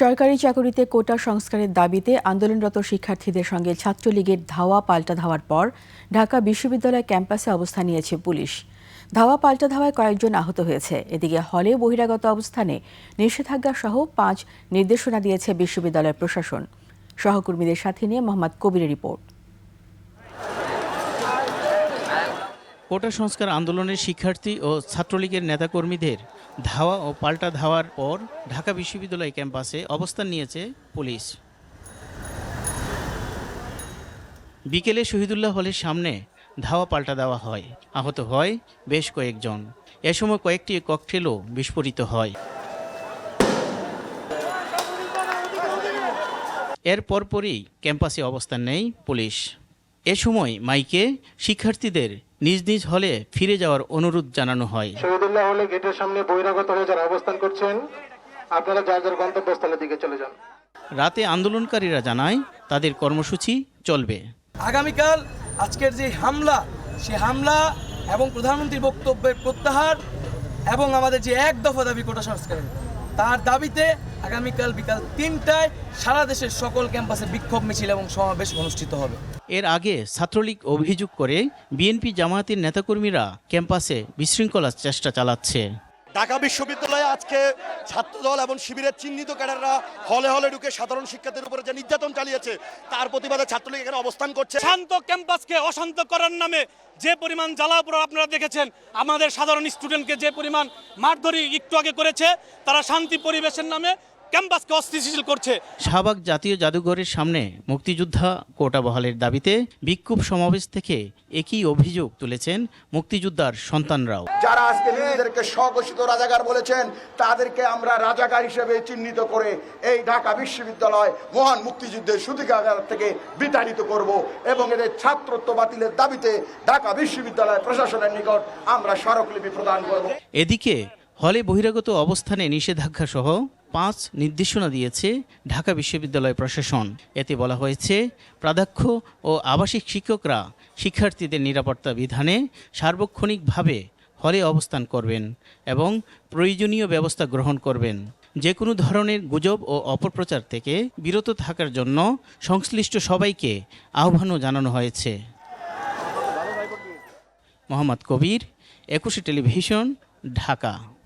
সরকারি চাকরিতে কোটা সংস্কারের দাবিতে আন্দোলনরত শিক্ষার্থীদের সঙ্গে ছাত্রলীগের ধাওয়া পাল্টা ধাওয়ার পর ঢাকা বিশ্ববিদ্যালয় ক্যাম্পাসে অবস্থান নিয়েছে পুলিশ। ধাওয়া পাল্টা ধাওয়ায় কয়েকজন আহত হয়েছে। এদিকে হলে বহিরাগত অবস্থানে নিষেধাজ্ঞা সহ পাঁচ নির্দেশনা দিয়েছে বিশ্ববিদ্যালয় প্রশাসন। সহকর্মীদের সাথে নিয়ে মোহাম্মদ কবিরের রিপোর্ট। কোটা সংস্কার আন্দোলনের শিক্ষার্থী ও ছাত্রলীগের নেতাকর্মীদের ধাওয়া ও পাল্টা ধাওয়ার পর ঢাকা বিশ্ববিদ্যালয় ক্যাম্পাসে অবস্থান নিয়েছে পুলিশ। বিকেলে শহীদুল্লাহ হলের সামনে ধাওয়া পাল্টা দেওয়া হয়। আহত হয় বেশ কয়েকজন। এ সময় কয়েকটি ককটেলও বিস্ফোরিত হয়। এর পরপরই ক্যাম্পাসে অবস্থান নেয় পুলিশ। এ সময় মাইকে শিক্ষার্থীদের নিজ নিজ হলে ফিরে যাওয়ার অনুরোধ জানানো হয়। শহীদুল্লাহ হলে গেটের সামনে বহিরাগত হয়ে যারা অবস্থান করছেন আপনারা যার যার গন্তব্যস্থলের দিকে চলে যান। রাতে আন্দোলনকারীরা জানায় তাদের কর্মসূচি চলবে। আগামীকাল আজকের যে হামলা সে হামলা এবং প্রধানমন্ত্রীর বক্তব্যের প্রত্যাহার এবং আমাদের যে এক দফা দাবি কোটা সংস্কারের। তার দাবিতে আগামীকাল বিকাল তিনটায় সারা দেশের সকল ক্যাম্পাসে বিক্ষোভ মিছিল এবং সমাবেশ অনুষ্ঠিত হবে। এর আগে ছাত্রলীগ অভিযোগ করে বিএনপি জামায়াতের নেতাকর্মীরা ক্যাম্পাসে বিশৃঙ্খলার চেষ্টা চালাচ্ছে। ঢাকা বিশ্ববিদ্যালয়ে আজকে ছাত্রদল এবং শিবিরের চিহ্নিত ক্যাডাররা হলে হলে ঢুকে সাধারণ শিক্ষার্থীদের উপরে যে নির্যাতন চালিয়েছে, তার প্রতিবাদে ছাত্রলীগ এখানে অবস্থান করছে। শান্ত ক্যাম্পাসকে অশান্ত করার নামে যে পরিমাণ জ্বালাপোড়া আপনারা দেখেছেন, আমাদের সাধারণ স্টুডেন্টকে যে পরিমাণ মারধরি একটু আগে করেছে, তারা শান্তি পরিবেশের নামে ক্যাম্পাসকে অস্থিতিশীল করছে। শাহবাগ জাতীয় জাদুঘরের সামনে মুক্তিযোদ্ধা কোটা বহালের দাবিতে বিক্ষোভ সমাবেশ থেকে একই অভিযোগ তুলেছেন মুক্তিযোদ্ধার সন্তানরাও। যারা আজকে নিজেদেরকে স্বঘোষিত রাজাকার বলেছেন তাদেরকে আমরা রাজাকার হিসেবে চিহ্নিত করে এই ঢাকা বিশ্ববিদ্যালয় মহান মুক্তিযুদ্ধের সুতিকাগার থেকে বিতাড়িত করব এবং এদের ছাত্রত্ব বাতিলের দাবিতে ঢাকা বিশ্ববিদ্যালয় প্রশাসনের নিকট আমরা স্মারকলিপি প্রদান করব। এদিকে হলে বহিরাগত অবস্থানে নিষেধাজ্ঞা সহ পাঁচ নির্দেশনা দিয়েছে ঢাকা বিশ্ববিদ্যালয় প্রশাসন। এতে বলা হয়েছে, প্রাধ্যক্ষ ও আবাসিক শিক্ষকরা শিক্ষার্থীদের নিরাপত্তা বিধানে সার্বক্ষণিকভাবে হলে অবস্থান করবেন এবং প্রয়োজনীয় ব্যবস্থা গ্রহণ করবেন। যে কোনো ধরনের গুজব ও অপপ্রচার থেকে বিরত থাকার জন্য সংশ্লিষ্ট সবাইকে আহ্বানও জানানো হয়েছে। মোহাম্মদ কবির, একুশে টেলিভিশন, ঢাকা।